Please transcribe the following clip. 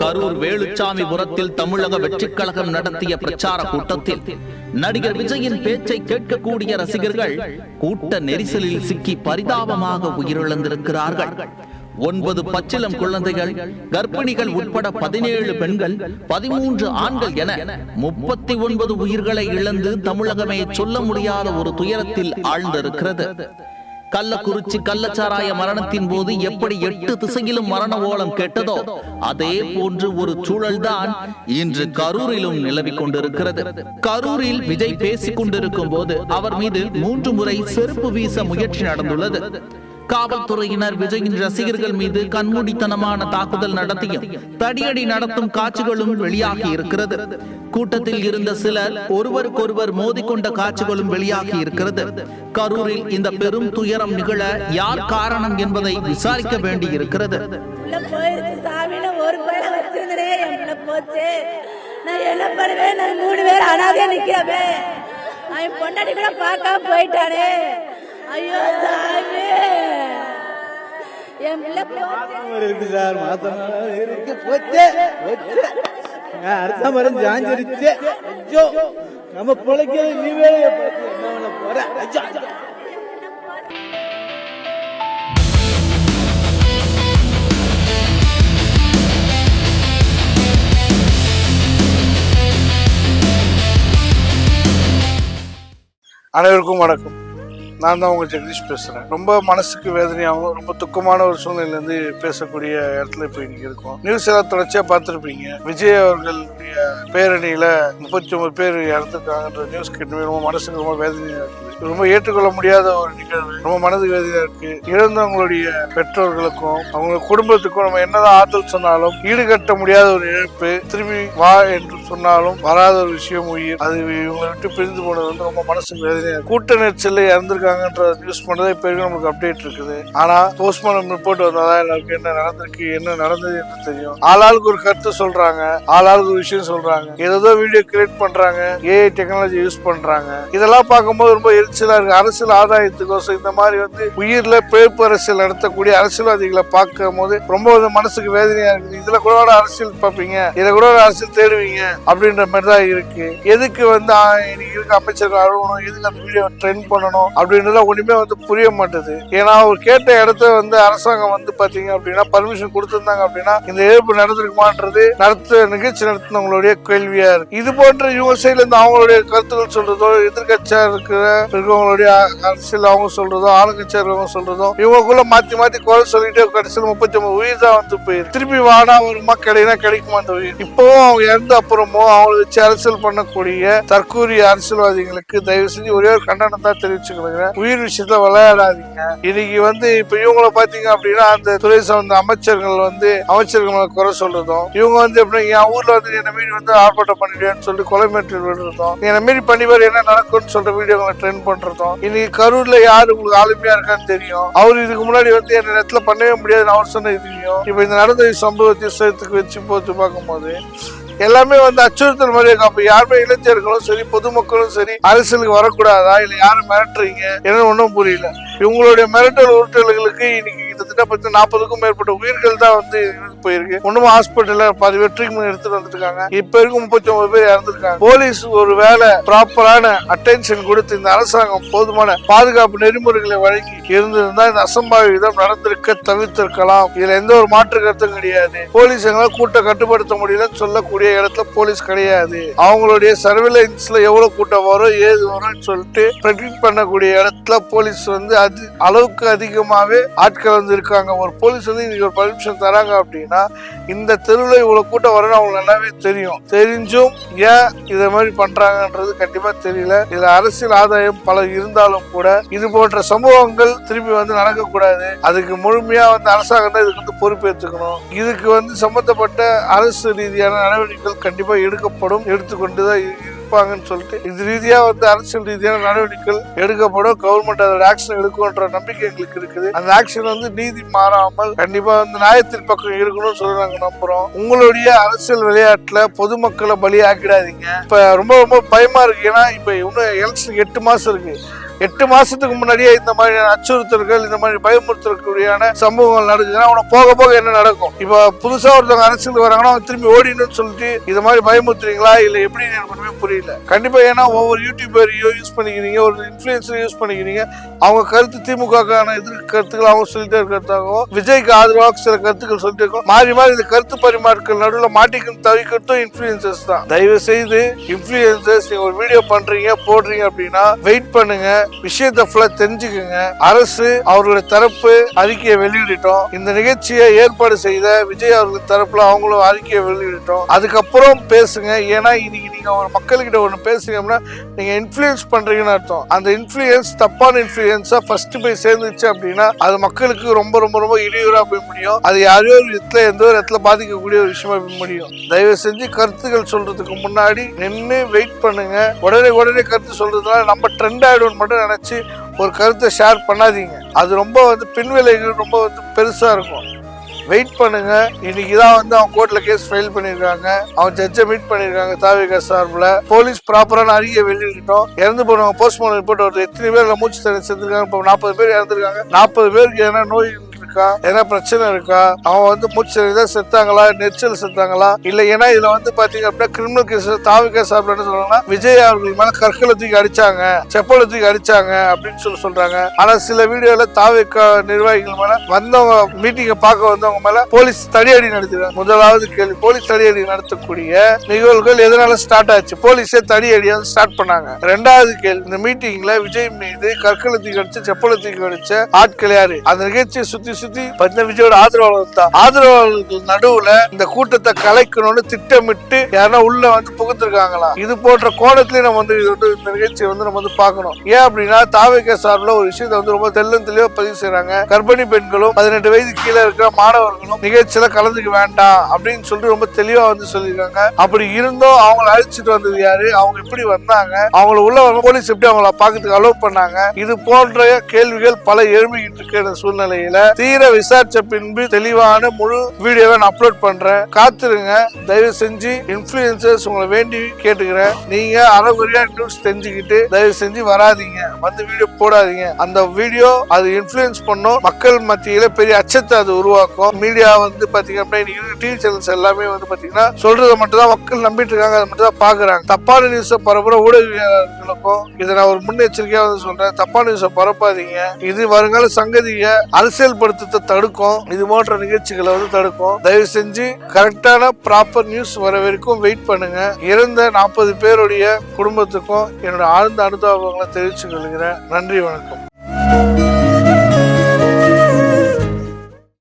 கரூர் வேலுச்சாமிபுரத்தில் தமிழக வெற்றிக் கழகம் நடத்திய பிரச்சார கூட்டத்தில் நடிகர் விஜயின் பேச்சை கேட்கக்கூடிய ரசிகர்கள் கூட்ட நெரிசலில் சிக்கி பரிதாபமாக உயிரிழந்திருக்கிறார்கள். ஒன்பது பச்சிலம் குழந்தைகள் கர்ப்பிணிகள் உட்பட பதினேழு பெண்கள் பதிமூன்று ஆண்கள் என முப்பத்தி ஒன்பது உயிர்களை இழந்து தமிழகமே சொல்ல முடியாத ஒரு துயரத்தில் ஆழ்ந்திருக்கிறது. கள்ளக்குறிச்சி கள்ளச்சாராய மரணத்தின் போது எப்படி எட்டு திசையிலும் மரண ஓலம் கேட்டதோ அதே போன்று ஒரு சூழல்தான் இன்று கரூரிலும் நிலவிக் கொண்டிருக்கிறது. கரூரில் விஜய் பேசிக் கொண்டிருக்கும் போது அவர் மீது மூன்று முறை செருப்பு வீச முயற்சி நடந்துள்ளது. காவல்துறையினர் விஜயின் ரசிகர்கள் மீது கண்மூடித்தனமான தாக்குதல் நடத்தியும் தடியடி நடத்தும் காட்சிகளும் வெளியாகி இருக்கிறது கூட்டத்தில் இருந்த சிலர் ஒருவருக்கொருவர் மோதிக்கொண்ட காட்சிகளும் வெளியாகி இருக்கிறது கரூரில் இந்த பெரும் துயரம் நிகழ யார் காரணம் என்பதை விசாரிக்க வேண்டி இருக்கிறது நான் என்ன பண்ணுவேன்? நான் மூணு பேர் அனாதையா நிக்கிறவே அவன் பொண்டாட்டி கூட பார்க்காம போயிட்டானே. ஐயோ சாமி. என் பிள்ளை இருக்கு சார் மாசம் இருக்கு. அடுத்த மரம் ஜாஞ்சிருச்சு. ஐயோ நம்ம பிழைக்கிறது நீ வேலையை பார்த்து என்ன பண்ண போற? ஐயோ. அனைவருக்கும் வணக்கம். நான் தான் உங்கள் ஜெகதீஷ் பேசுகிறேன் ரொம்ப மனசுக்கு வேதனையாகவும் ரொம்ப துக்கமான ஒரு சூழ்நிலையிலேருந்து பேசக்கூடிய இடத்துல இப்போ இங்கே இருக்கோம். நியூஸ் எல்லாம் தொடர்ச்சியாக பார்த்துருப்பீங்க. விஜய் அவர்களுடைய பேரணியில் முப்பத்தி ஒன்பது பேர் இறந்துருக்காங்கன்ற நியூஸ் கேட்டுமே ரொம்ப மனசுக்கு ரொம்ப வேதனையாக இருக்குது. ரொம்ப ஏற்றுக்கொள்ள முடியாத ஒரு நிகழ்வு. ரொம்ப மனதுக்கு வேதனையாக இருக்குது இழந்தவங்களுடைய பெற்றோர்களுக்கும் அவங்க குடும்பத்துக்கும் நம்ம என்னதான் ஆற்றல் சொன்னாலும் ஈடுகட்ட முடியாத ஒரு இழப்பு. திரும்பி வா என்று சொன்னாலும் வராத ஒரு விஷயம் உயிர். அது இவங்களை விட்டு பிரிந்து போனது வந்து ரொம்ப மனசுக்கு வேதனையாக கூட்ட கூட்ட நெரிசல்ல இறந்திருக்காங்கன்ற நியூஸ் பண்ணதே இப்போ வரைக்கும் நமக்கு அப்டேட் இருக்குது. ஆனா போஸ்ட்மார்டம் ரிப்போர்ட் வந்தாதான் எல்லாருக்கும் என்ன நடந்திருக்கு என்ன நடந்தது என்று தெரியும். ஆளாளுக்கு ஒரு கருத்து சொல்றாங்க ஆளாளுக்கு ஒரு விஷயம் சொல்றாங்க. ஏதோ வீடியோ கிரியேட் பண்றாங்க ஏஐ டெக்னாலஜி யூஸ் பண்றாங்க. இதெல்லாம் பார்க்கும்போது ரொம்ப எரிச்சலா இருக்கு. அரசியல் ஆதாயத்துக்கோசம் இந்த மாதிரி வந்து உயிர்ல பிழைப்பு அரசியல் நடத்தக்கூடிய அரசியல்வாதிகளை பார்க்கும் போது ரொம்ப வந்து மனசுக்கு வேதனையா இருக்குது. இதுல கூட அரசியல் பார்ப்பீங்க இதை கூட ஒரு அரசியல் தேடுவீங்க அப்படின்ற மாதிரி தான் இருக்கு. எதுக்கு வந்து இன்னைக்கு இருக்க அமைச்சர்கள் அழுகணும் எதுக்கு அந்த வீடியோ ட்ரெண்ட் பண்ணணும் அப்படின்றத ஒண்ணுமே வந்து புரிய மாட்டேது. ஏன்னா அவர் கேட்ட இடத்த வந்து அரசாங்கம் வந்து பாத்தீங்க அப்படின்னா பர்மிஷன் கொடுத்திருந்தாங்க அப்படின்னா இந்த இழப்பு நடந்திருக்குமான்றது நடத்த நிகழ்ச்சி நடத்தினவங்களுடைய கேள்வியா இருக்கு. இது போன்ற இவங்க இருந்து அவங்களுடைய கருத்துக்கள் சொல்றதோ எதிர்கட்சியா இருக்கிற இருக்கவங்களுடைய அரசியல் அவங்க சொல்றதோ ஆளுங்கட்சியா இருக்கவங்க சொல்றதோ இவங்களுக்குள்ள மாத்தி மாத்தி குறை சொல்லிட்டு கடைசியில் முப்பத்தி ஒன்பது உயிர் தான் வந்து போயிரு திருப்பி வாடா வருமா கிடையினா கிடைக்குமா அந்த உயிர்? இப்போவும் அவங்க இறந்த அப்புறமும் அவங்களை வச்சு அரசியல் பண்ணக்கூடிய தற்கூரிய அரசியல்வாதிகளுக்கு தயவு செஞ்சு ஒரே ஒரு கண்டனம் தான் தெரிவிச்சுக்கிறேன் உயிர் விஷயத்துல விளையாடாதீங்க. இன்னைக்கு வந்து இப்ப இவங்கள பாத்தீங்க அப்படின்னா அந்த துறை சார்ந்த அமைச்சர்கள் வந்து அமைச்சர்கள் குறை சொல்றதும் இவங்க வந்து எப்படி என் ஊர்ல வந்து என்ன மீறி வந்து ஆர்ப்பாட்டம் பண்ணிடுவேன்னு சொல்லி கொலை மிரட்டல் விடுறதும் என்ன மீறி பண்ணிவார் என்ன நடக்கும்னு சொல்ற வீடியோங்களை ட்ரெண்ட் பண்றதும் இன்னைக்கு கரூர்ல யாரு உங்களுக்கு ஆளுமையா இருக்கான்னு தெரியும். அவர் இதுக்கு முன்னாடி வந்து என்ன இடத்துல பண்ணவே முடியாதுன்னு அவர் சொன்ன இது இப்ப இந்த நடந்த சம்பவத்தை சேர்த்துக்கு வச்சு போட்டு பார்க்கும்போது எல்லாமே வந்து அச்சுறுத்தல் மாதிரி இருக்கு அப்ப யாருமே இளைஞர்களும் சரி பொதுமக்களும் சரி அரசியலுக்கு வரக்கூடாதா? இல்ல யாரும் மிரட்டுறீங்க? என்ன ஒன்றும் புரியல. இவங்களுடைய மிரட்டல் உருட்டல்களுக்கு இன்னைக்கு கிட்டத்தட்ட பத்து நாற்பதுக்கும் மேற்பட்ட உயிர்கள் தான் வந்து போயிருக்கு. ஒண்ணும் ஹாஸ்பிட்டல்ல பாதி பேர் ட்ரீட்மெண்ட் எடுத்துட்டு வந்துருக்காங்க. இப்ப இருக்கும் முப்பத்தி ஒன்பது பேர் இறந்துருக்காங்க. போலீஸ் ஒரு வேலை ப்ராப்பரான அட்டென்ஷன் கொடுத்து இந்த அரசாங்கம் போதுமான பாதுகாப்பு நெறிமுறைகளை வழங்கி இருந்திருந்தா இந்த அசம்பாவிதம் நடந்திருக்க தவிர்த்திருக்கலாம். இதுல எந்த ஒரு மாற்று கருத்தும் கிடையாது. போலீஸ் எங்களால் கூட்டம் கட்டுப்படுத்த முடியலன்னு சொல்லக்கூடிய இடத்துல போலீஸ் கிடையாது. அவங்களுடைய சர்வேலன்ஸ்ல எவ்வளவு கூட்டம் வரும் ஏது வரும்னு சொல்லிட்டு ப்ரெடிக்ட் பண்ணக்கூடிய இடத்துல போலீஸ் வந்து அது அளவுக்கு அதிகமாகவே ஆட்கள் வந்து இருக்காங்க ஒரு போலீஸ் வந்து இன்னைக்கு ஒரு பர்மிஷன் தராங்க அப்படின்னா இந்த தெருவில் இவ்வளோ கூட்டம் வரணும் அவங்களுக்கு நல்லாவே தெரியும். தெரிஞ்சும் ஏன் இதை மாதிரி பண்ணுறாங்கன்றது கண்டிப்பாக தெரியல. இதில் அரசியல் ஆதாயம் பல இருந்தாலும் கூட இது போன்ற சம்பவங்கள் திரும்பி வந்து நடக்கக்கூடாது. அதுக்கு முழுமையாக வந்து அரசாங்கம் தான் இதுக்கு வந்து பொறுப்பேற்றுக்கணும். இதுக்கு வந்து சம்பந்தப்பட்ட அரசு ரீதியான நடவடிக்கைகள் கண்டிப்பாக எடுக்கப்படும். எடுத்துக்கொண்டு தான் இருப்பாங்கன்னு சொல்லிட்டு இது ரீதியா வந்து அரசியல் ரீதியான நடவடிக்கைகள் எடுக்கப்படும். கவர்மெண்ட் அதோட ஆக்ஷன் எடுக்கும்ன்ற நம்பிக்கை எங்களுக்கு இருக்குது. அந்த ஆக்ஷன் வந்து நீதி மாறாமல் கண்டிப்பா வந்து நியாயத்தின் பக்கம் இருக்கணும்னு சொல்லி நாங்க நம்புறோம். உங்களுடைய அரசியல் விளையாட்டுல பொதுமக்களை பலியாக்கிடாதீங்க. இப்ப ரொம்ப ரொம்ப பயமா இருக்கு. ஏன்னா இப்ப இன்னும் எலெக்ஷன் எட்டு மாசம் இருக்கு. எட்டு மாசத்துக்கு முன்னாடியே இந்த மாதிரி அச்சுறுத்தல்கள் இந்த மாதிரி பயமுறுத்தக்கூடியான சம்பவங்கள் நடக்குதுன்னா அவனை போக போக என்ன நடக்கும்? இப்போ புதுசா ஒருத்தவங்க அரசியல் வராங்கன்னா அவன் திரும்பி ஓடினு சொல்லிட்டு இது மாதிரி பயமுறுத்துறீங்களா? இல்ல எப்படி எனக்கு புரியல. கண்டிப்பா ஏன்னா ஒவ்வொரு யூடியூபரையோ யூஸ் பண்ணிக்கிறீங்க ஒரு இன்ஃபுளுசர் யூஸ் பண்ணிக்கிறீங்க. அவங்க கருத்து திமுகக்கான எதிர் கருத்துக்கள் அவங்க சொல்லிட்டே இருக்கிறதாகவும் விஜய்க்கு ஆதரவாக சில கருத்துக்கள் சொல்லிட்டு இருக்கோம் மாறி மாறி இந்த கருத்து பரிமாற்றங்கள் நடுவில் மாட்டிக்கணும் தவிர்க்கிறதும் இன்ஃபுளுசர்ஸ் தான். தயவு செய்து இன்ஃபுளுசர்ஸ் ஒரு வீடியோ பண்றீங்க போடுறீங்க அப்படின்னா வெயிட் பண்ணுங்க. விஷயத்தை ஃபுல்லா தெரிஞ்சுக்குங்க. அரசு அவர்களுடைய தரப்பு அறிக்கையை வெளியிடட்டும். இந்த நிகழ்ச்சியை ஏற்பாடு செய்த விஜய் அவர்கள் தரப்புல அவங்களும் அறிக்கையை வெளியிடட்டும். அதுக்கப்புறம் பேசுங்க. ஏன்னா இன்னைக்கு நீங்க ஒரு மக்கள்கிட்ட ஒண்ணு பேசுங்க அப்படின்னா நீங்க இன்ஃபுளுயன்ஸ் பண்றீங்கன்னு அர்த்தம். அந்த இன்ஃபுளுயன்ஸ் தப்பான இன்ஃபுளுயன்ஸா ஃபர்ஸ்ட் போய் சேர்ந்துச்சு அப்படின்னா அது மக்களுக்கு ரொம்ப ரொம்ப ரொம்ப இடையூறா போய் முடியும். அது யாரையோ ஒரு இடத்துல எந்த ஒரு இடத்துல பாதிக்கக்கூடிய ஒரு விஷயமா போய் முடியும். தயவு செஞ்சு கருத்துக்கள் சொல்றதுக்கு முன்னாடி நின்று வெயிட் பண்ணுங்க. உடனே உடனே கருத்து சொல்றதுனால நம்ம ட்ரெண்ட் ஆயிடும்னு மட்டும் நினச்சி ஒரு கருத்தை ஷேர் பண்ணாதீங்க. அது ரொம்ப வந்து பின்விளைகள் ரொம்ப வந்து பெருசாக இருக்கும். வெயிட் பண்ணுங்க. இன்னைக்கு தான் வந்து அவன் கோர்ட்ல கேஸ் ஃபைல் பண்ணியிருக்காங்க அவன் ஜட்ஜை மீட் பண்ணியிருக்காங்க தாவிக சார்பில் போலீஸ் ப்ராப்பரான அறிக்கை வெளியிட்டோம். இறந்து போனவங்க போஸ்ட்மார்டம் ரிப்போர்ட் ஒரு எத்தனை பேர் மூச்சு தண்ணி செஞ்சிருக்காங்க? இப்போ நாற்பது பேர் இறந்துருக்காங்க. நாற்பது பேருக்கு ஏன்னா நோய் இருக்கா? என்ன பிரச்சனை இருக்கா? அவன் வந்து மூச்சு செத்தாங்களா? நெரிச்சல் செத்தாங்களா? இல்ல ஏன்னா இதுல வந்து பாத்தீங்க அப்படின்னா கிரிமினல் கேஸ் தாவிக சார்பில் என்ன சொல்றாங்கன்னா விஜய் அவர்கள் மேல கற்களை தூக்கி அடிச்சாங்க செப்பல தூக்கி அடிச்சாங்க அப்படின்னு சொல்லி சொல்றாங்க. ஆனா சில வீடியோல தாவிக நிர்வாகிகள் மேல வந்தவங்க மீட்டிங்கை பார்க்க வந்தவங்க மேல போலீஸ் தடியடி நடத்துறாங்க முதலாவது கேள்வி போலீஸ் தடியடி நடத்தக்கூடிய நிகழ்வுகள் எதனால ஸ்டார்ட் ஆச்சு? போலீஸே தடியடியா ஸ்டார்ட் பண்ணாங்க. ரெண்டாவது கேள்வி இந்த மீட்டிங்ல விஜய் மீது கற்களை தூக்கி அடிச்சு செப்பல தூக்கி அடிச்ச ஆட்கள் யாரு? அந்த நிகழ்ச்சியை சுத்தி சுத்தி பத்ம விஜயோட ஆதரவாளர் தான் ஆதரவாளர்கள் நடுவுல இந்த கூட்டத்தை கலைக்கணும்னு திட்டமிட்டு யாரா உள்ள வந்து புகுத்திருக்காங்களா இது போன்ற கோணத்திலே நம்ம வந்து இது வந்து இந்த நிகழ்ச்சியை வந்து நம்ம வந்து பார்க்கணும். ஏன் அப்படின்னா தாவேக சார்பில் ஒரு விஷயத்தை வந்து ரொம்ப தெல்லும் தெளிவா பதிவு செய்யறாங்க கர்ப்பிணி பெண்களும் பதினெட்டு வயது கீழே இருக்கிற மாணவர்களும் நிகழ்ச்சியில கலந்துக்க வேண்டாம் அப்படின்னு சொல்லிட்டு ரொம்ப தெளிவா வந்து சொல்லியிருக்காங்க. அப்படி இருந்தும் அவங்கள அழைச்சிட்டு வந்தது யாரு? அவங்க எப்படி வந்தாங்க. அவங்கள உள்ள போலீஸ் எப்படி அவங்கள பாக்கிறதுக்கு அலோவ் பண்ணாங்க? இது போன்ற கேள்விகள் பல எழுமிக்கிட்டு இருக்கிற சூழ்நிலையில தீர விசாரிச்ச பின்பு தெளிவான முழு வீடியோவை நான் அப்லோட் பண்றேன். காத்துருங்க. தயவு செஞ்சு இன்ஃபுளுசர்ஸ் உங்களை வேண்டி கேட்டுக்கிறேன். நீங்க அறகுறையா நியூஸ் தெரிஞ்சுக்கிட்டு தயவு செஞ்சு வராதீங்க. வந்து வீடியோ போடாதீங்க. அந்த வீடியோ அது இன்ஃபுளுன்ஸ் பண்ணும். மக்கள் மத்தியில பெரிய அச்சத்தை அது உருவாக்கும். மீடியா வந்து பாத்தீங்க அப்படின்னா டிவி சேனல்ஸ் எல்லாமே வந்து பாத்தீங்கன்னா சொல்றதை மட்டும் தான் மக்கள் நம்பிட்டு இருக்காங்க. அதை மட்டும் தான் பாக்குறாங்க. தப்பான நியூஸை பரப்புற ஊடகங்களுக்கும் இதை நான் ஒரு முன்னெச்சரிக்கையா வந்து சொல்றேன். தப்பான நியூஸை பரப்பாதீங்க. இது வருங்கால சங்கதியை அரசியல் படுத்தத்தை தடுக்கும். இது போன்ற நிகழ்ச்சிகளை வந்து தடுக்கும். தயவு செஞ்சு கரெக்டான ப்ராப்பர் நியூஸ் வர வரைக்கும் வெயிட் பண்ணுங்க. இறந்த நாற்பது பேருடைய குடும்பத்துக்கும் என்னோட ஆழ்ந்த அனுதாபங்களை தெரிவித்துக் கொள்கிறேன். நன்றி வணக்கம்.